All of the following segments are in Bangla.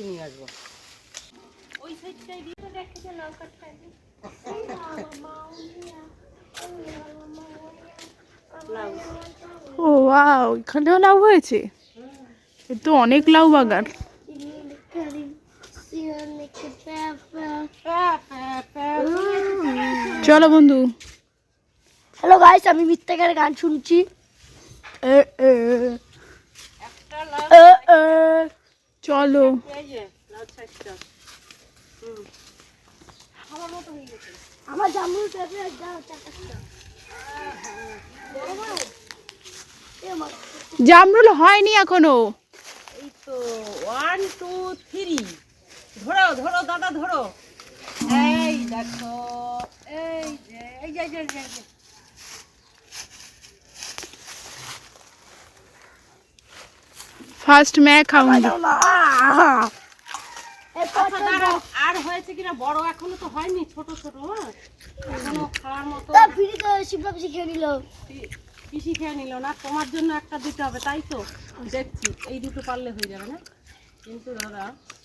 লাঠি নিয়ে আসব। ওই সাইডটাই দিয়ে দেখে যে লঙ্কা খাইবে। ও ওয়াও এখানেও লাউ হয়েছে? এ তো অনেক লাউ বাগান। চলো বন্ধু। হ্যালো গাইস আমি মিথ্যাকার গান শুনছি। একটা লাউ। চলো। আমার জামরুল জামরুল হয়নি এখনও। এই তো ওয়ান টু থ্রি ধরো ধরো দাদা ধরো। এই দেখো এই যে এই যে। এই যে, এই যে, এই যে। ফার্স্ট मैं खाऊंगी আচ্ছা, দাঁড়াও, আর হয়েছে কিনা বড় এখনো তো হয়নি ছোট ছোট হ্যাঁ এখনো খাওয়ার মতো ফ্রিতে শিবলাম শিখে নিল পি- পিসি খেয়ে নিল না তোমার জন্য একটা দিতে হবে তাই তো দেখছি এই দুটো পারলে হয়ে যাবে না কিন্তু দাদা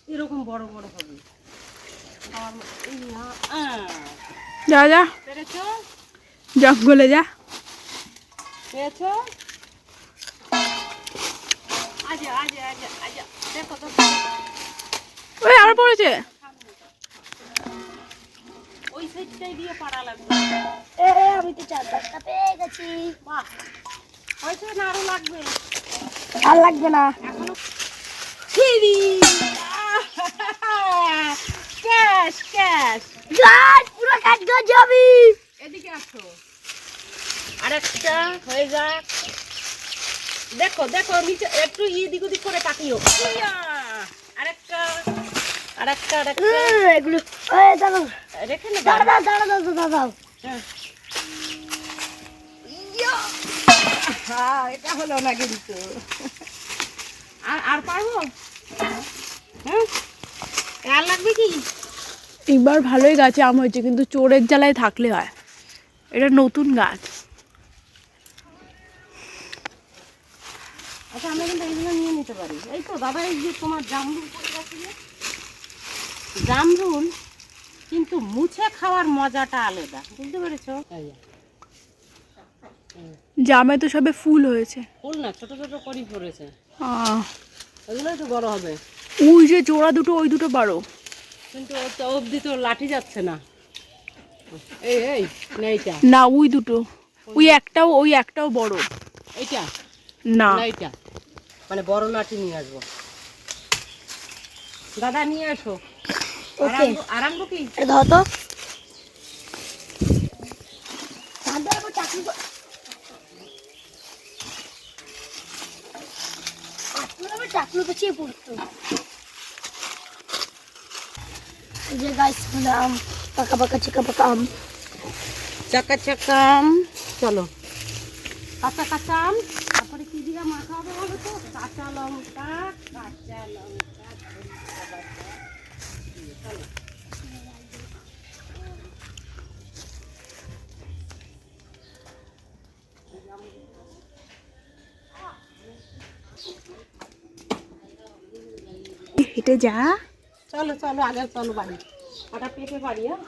এরকম বড় বড় হবে খাওয়ার মতো এই না আহ, जा जा পেরেছো জঙ্গলে যা পেয়েছো ওই আবার পড়েছে। ওই সাইডটাই দিয়ে পাড়া লাগবে। এ আমি তো চার পাঁচটা পেয়ে গেছি। বাহ। হয়েছে না আরও লাগবে? আর লাগবে না। এখনও? Cash cash. গাছ পুরো কাজ করে যাবি এদিকে আসো। আরেকটা হয়ে যাক। দেখো দেখো নিচে একটু এদিক ওদিক করে তাকিও! আরেকটা আরেকটা আরেকটা। এগুলো এই দাঁড়াও। রেখে নেবা। দাঁড়া দাঁড়া দাঁড়া দাঁড়া দাঁড়া দাঁড়াও। হ্যাঁ। হ্যাঁ, এটা হলো না কিন্তু। আর আর পারব? হ্যাঁ? আর লাগবে কি? এবার ভালোই গাছে আম হয়েছে কিন্তু চোরের জ্বালায় থাকলে হয়। এটা নতুন গাছ। আচ্ছা আমরা কিন্তু এইগুলো নিয়ে নিতে পারি। এই তো দাদা এই যে তোমার জামরুল পড়ে জামরুল কিন্তু মুছে খাওয়ার মজাটা আলাদা বুঝতে পেরেছ? জামে তো সবে ফুল হয়েছে। ফুল না ছোট ছোট করি পড়েছে। আহ, ওইগুলোই তো বড় হবে। ওই যে জোড়া দুটো ওই দুটো বারো কিন্তু অবধি তো লাঠি যাচ্ছে না। এই এই না এইটা। না ওই দুটো। ওই একটাও ওই একটাও বড়। এইটা? না। না এইটা? মানে বড় লাঠি নিয়ে আসব। দাদা নিয়ে এসো। ওকে। কি? ধর তো। চাকরি পেছিয়ে পড়তো। যে আম পাকা পাকা চিকা পাকা আম। চাকা চাকাম চলো। কাঁচা কাঁচা আম। কি দিয়ে মাখা হবে বলো তো? কাঁচা লঙ্কা কাঁচা লঙ্কা। হেঁটে যা। চলো চলো আগে চলো বাড়ি। ওটা পেটে বাড়ি হ্যাঁ?